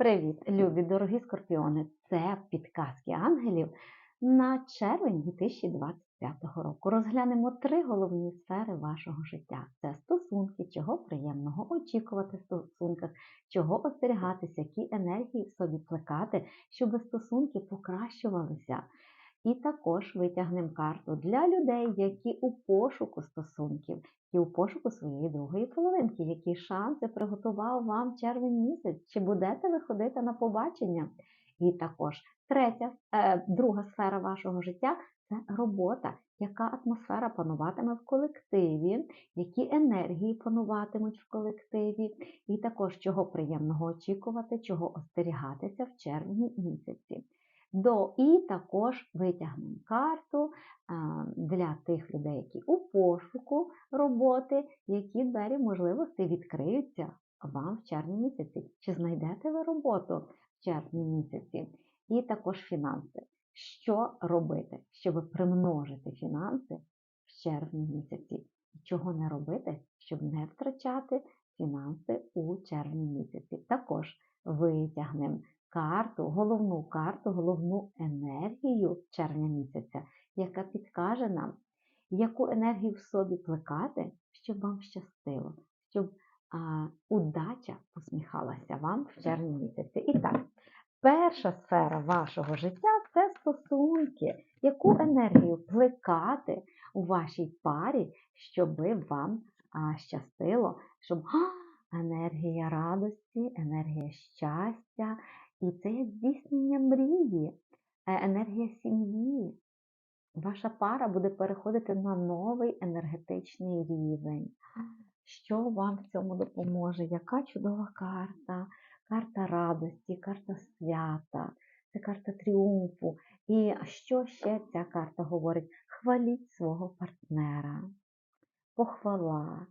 Привіт, любі дорогі скорпіони! Це підказки ангелів на червень 2025 року. Розглянемо три головні сфери вашого життя: це стосунки, чого приємного очікувати в стосунках, чого остерігатися, які енергії собі плекати, щоб стосунки покращувалися. І також витягнемо карту для людей, які у пошуку стосунків, і у пошуку своєї другої половинки, які шанси приготував вам червень місяць, чи будете ви ходити на побачення. І також третя, е, друга сфера вашого життя це робота, яка атмосфера пануватиме в колективі, які енергії пануватимуть в колективі, і також чого приємного очікувати, чого остерігатися в червні місяці. До І також витягнемо карту для тих людей, які у пошуку роботи, які двері можливостей відкриються вам в червні місяці. Чи знайдете ви роботу в червні місяці? І також фінанси. Що робити, щоб примножити фінанси в червні місяці? Чого не робити, щоб не втрачати фінанси у червні місяці? Також витягнемо карту, головну карту, головну енергію червня місяця, яка підкаже нам, яку енергію в собі плекати, щоб вам щастило, щоб а, удача посміхалася вам в червні місяці. І так, перша сфера вашого життя це стосунки, яку енергію плекати у вашій парі, щоб вам а, щастило, щоб енергія радості, енергія щастя, і це здійснення мрії, е, енергія сім'ї. Ваша пара буде переходити на новий енергетичний рівень. Що вам в цьому допоможе? Яка чудова карта? Карта радості, карта свята, це карта тріумфу. І що ще ця карта говорить? Хваліть свого партнера, похвала,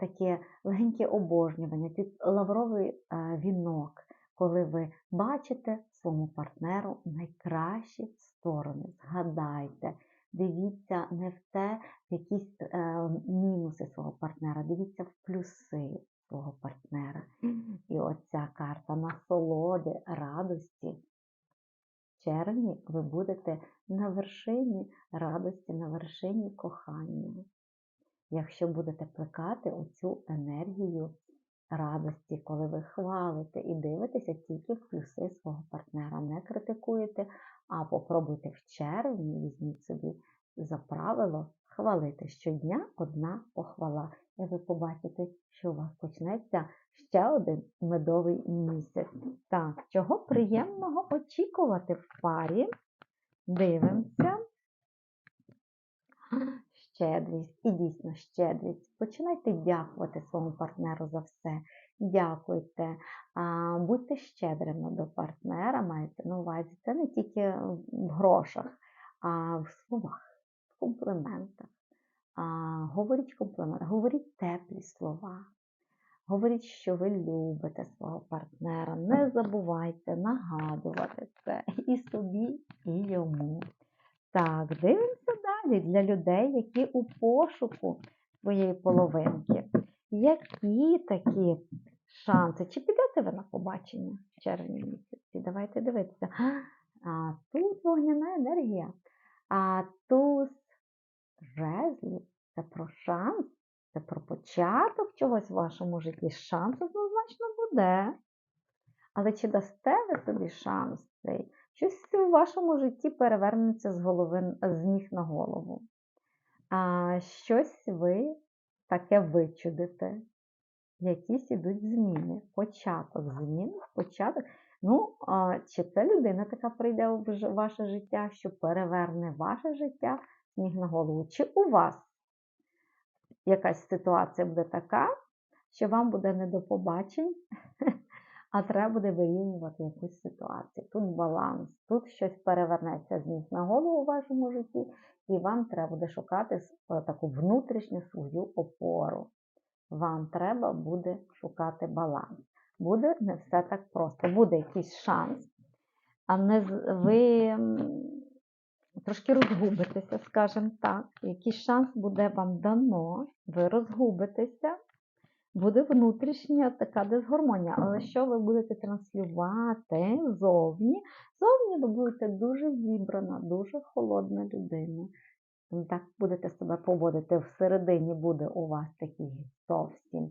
таке легеньке обожнювання, лавровий вінок коли ви бачите своєму партнеру найкращі сторони. Згадайте, дивіться не в те, в якісь е, мінуси свого партнера, дивіться в плюси свого партнера. І оця карта насолоди, радості. В червні ви будете на вершині радості, на вершині кохання. Якщо будете плекати оцю енергію радості, коли ви хвалите і дивитеся тільки в плюси свого партнера. Не критикуєте, а попробуйте в червні, візьміть собі за правило хвалити щодня одна похвала. І ви побачите, що у вас почнеться ще один медовий місяць. Так, чого приємного очікувати в парі? Дивимося щедрість і дійсно щедрість. Починайте дякувати своєму партнеру за все. Дякуйте, будьте щедрими до партнера, маєте на увазі. Це не тільки в грошах, а в словах, в компліментах. Говоріть компліменти, говоріть теплі слова. Говоріть, що ви любите свого партнера. Не забувайте нагадувати це і собі, і йому. Так, дивимося далі для людей, які у пошуку своєї половинки. Які такі шанси? Чи підете ви на побачення в червні місяці? Давайте дивитися. А тут вогняна енергія. А тут жезлів це про шанс, це про початок чогось в вашому житті. Шанс однозначно буде. Але чи дасте ви собі шанс цей? Щось у вашому житті перевернеться з голови, з ніг на голову. А щось ви таке вичудите. Якісь ідуть зміни, початок змін, початок. Ну, а, чи це людина така прийде в ваше життя, що переверне ваше життя з ніг на голову? Чи у вас якась ситуація буде така, що вам буде не до побачень? а треба буде вирівнювати якусь ситуацію. Тут баланс, тут щось перевернеться з ніг на голову у вашому житті, і вам треба буде шукати е, таку внутрішню свою опору. Вам треба буде шукати баланс. Буде не все так просто. Буде якийсь шанс, а не ви трошки розгубитеся, скажімо так. Якийсь шанс буде вам дано, ви розгубитеся. Буде внутрішня така дисгармонія. Але що ви будете транслювати зовні? Зовні ви будете дуже зібрана, дуже холодна людина. Так будете себе поводити. Всередині буде у вас такий зовсім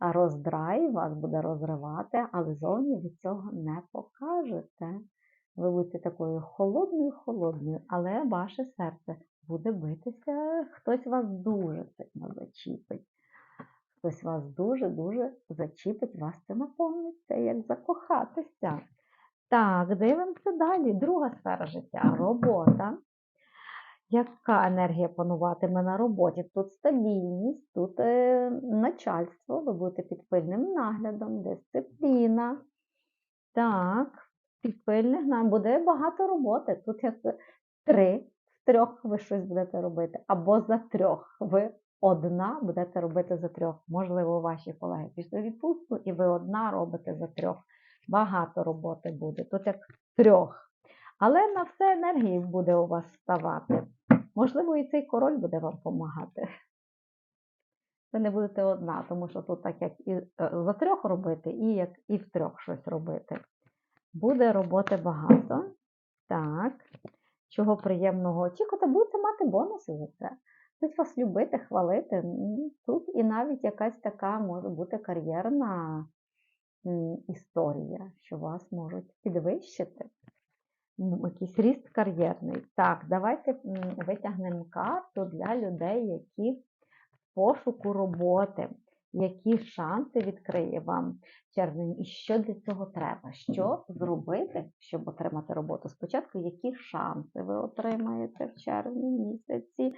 роздрай, вас буде розривати, але зовні ви цього не покажете. Ви будете такою холодною, холодною, але ваше серце буде битися, хтось вас дуже сильно зачіпить. Хтось вас дуже-дуже зачіпить, вас це наповнить, це як закохатися. Так, дивимося далі. Друга сфера життя робота. Яка енергія пануватиме на роботі? Тут стабільність, тут е, начальство, ви будете під пильним наглядом, дисципліна. Так, під пильним наглядом буде багато роботи. Тут як три з трьох ви щось будете робити, або за трьох. Ви одна будете робити за трьох. Можливо, ваші колеги пішли в відпустку, і ви одна робите за трьох. Багато роботи буде. Тут як трьох. Але на все енергії буде у вас ставати. Можливо, і цей король буде вам допомагати. Ви не будете одна, тому що тут так як і е, за трьох робити, і як і в трьох щось робити. Буде роботи багато. Так. Чого приємного очікувати, будете мати бонуси за це. Будуть вас любити, хвалити. Тут і навіть якась така може бути кар'єрна історія, що вас можуть підвищити. Ну, якийсь ріст кар'єрний. Так, давайте витягнемо карту для людей, які в пошуку роботи. Які шанси відкриє вам червень і що для цього треба? Що зробити, щоб отримати роботу? Спочатку, які шанси ви отримаєте в червні місяці?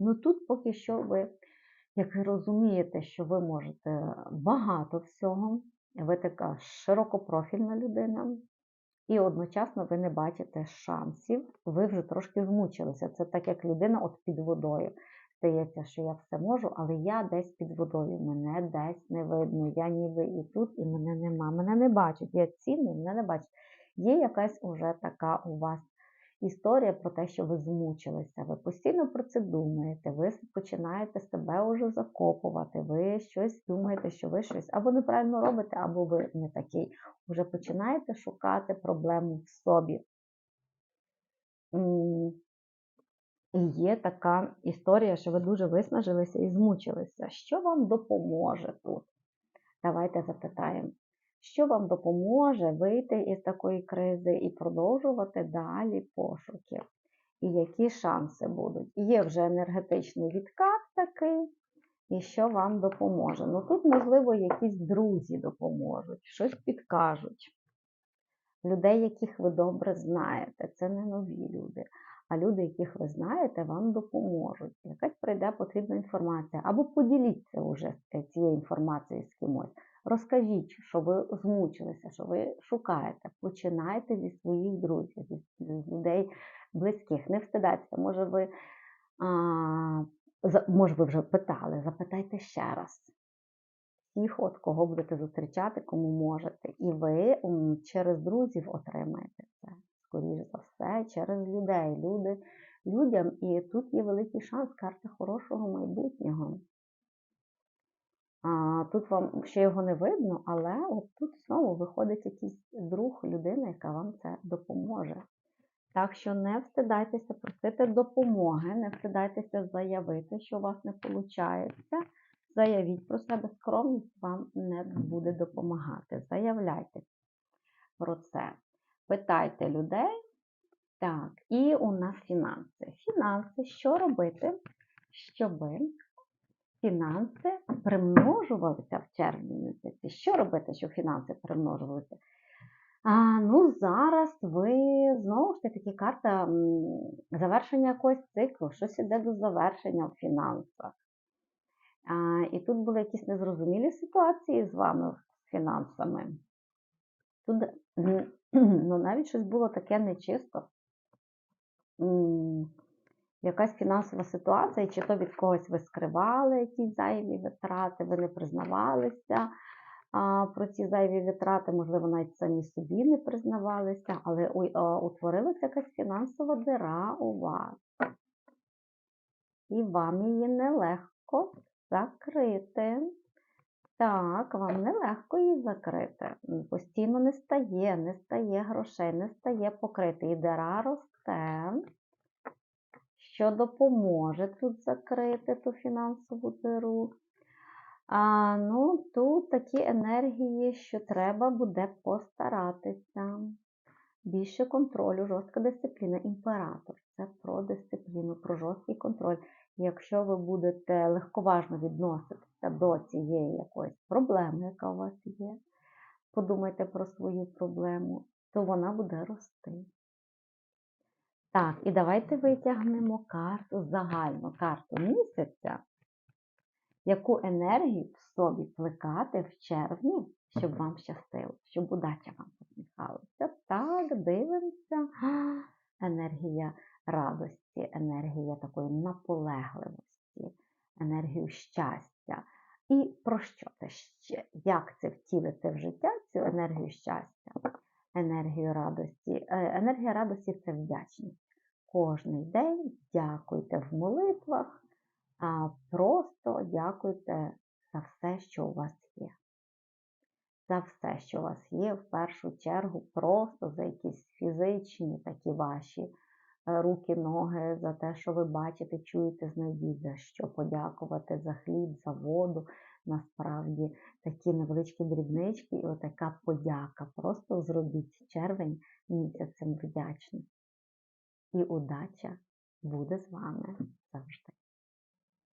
Ну тут поки що ви, як ви розумієте, що ви можете багато всього, ви така широкопрофільна людина, і одночасно ви не бачите шансів, ви вже трошки змучилися. Це так, як людина от під водою. Здається, що я все можу, але я десь під водою, мене десь не видно. Я ніби і тут, і мене нема. Мене не бачать. Я цінний, мене не бачать. Є якась уже така у вас історія про те, що ви змучилися. Ви постійно про це думаєте, ви починаєте себе вже закопувати, ви щось думаєте, що ви щось або неправильно робите, або ви не такий. Уже починаєте шукати проблему в собі. І є така історія, що ви дуже виснажилися і змучилися. Що вам допоможе тут? Давайте запитаємо, що вам допоможе вийти із такої кризи і продовжувати далі пошуки? І які шанси будуть? Є вже енергетичний відкат такий, і що вам допоможе? Ну тут, можливо, якісь друзі допоможуть, щось підкажуть. Людей, яких ви добре знаєте, це не нові люди. А люди, яких ви знаєте, вам допоможуть. Якась прийде потрібна інформація. Або поділіться вже цією інформацією з кимось. Розкажіть, що ви змучилися, що ви шукаєте. Починайте зі своїх друзів, зі з людей близьких. Не встидайтеся, може ви, а, за- може ви вже питали, запитайте ще раз. Всіх, от кого будете зустрічати, кому можете. І ви через друзів отримаєте це. Скоріше за все, через людей. Люди, людям, і тут є великий шанс карти хорошого майбутнього. Тут вам ще його не видно, але от тут знову виходить якийсь друг, людина, яка вам це допоможе. Так що не встидайтеся просити допомоги, не встидайтеся заявити, що у вас не виходить. Заявіть про себе, скромність вам не буде допомагати. Заявляйте про це. Питайте людей. Так, і у нас фінанси. Фінанси, що робити, щоб фінанси примножувалися в червні місяці? Що робити, щоб фінанси примножувалися? А, ну, зараз ви знову ж таки карта завершення якогось циклу, щось іде до завершення в фінансах. А, і тут були якісь незрозумілі ситуації з вами з фінансами. Тут ну, навіть щось було таке нечисто. Якась фінансова ситуація, чи то від когось ви скривали якісь зайві витрати, ви не признавалися а, про ці зайві витрати, можливо, навіть самі собі не признавалися, але утворилася якась фінансова дира у вас. І вам її нелегко закрити. Так, вам нелегко її закрити. Постійно не стає, не стає грошей, не стає покрити. І дира росте, що допоможе тут закрити ту фінансову диру. А, ну, тут такі енергії, що треба буде постаратися. Більше контролю, жорстка дисципліна. Імператор це про дисципліну, про жорсткий контроль. Якщо ви будете легковажно відноситися до цієї якоїсь проблеми, яка у вас є, подумайте про свою проблему, то вона буде рости. Так, і давайте витягнемо карту, загальну карту місяця, яку енергію в собі плекати в червні, щоб вам щастило, щоб удача вам посміхалася. Так, дивимося. Енергія радості, енергія такої наполегливості, енергію щастя. І про що це ще? Як це втілити в життя, цю енергію щастя, енергію радості? Е, Енергія радості це вдячність. Кожний день дякуйте в молитвах, а просто дякуйте за все, що у вас є. За все, що у вас є, в першу чергу, просто за якісь фізичні такі ваші е, руки, ноги, за те, що ви бачите, чуєте, знайдіть за що подякувати, за хліб, за воду. Насправді такі невеличкі дрібнички і отака подяка. Просто зробіть червень місяцем вдячності. І удача буде з вами завжди.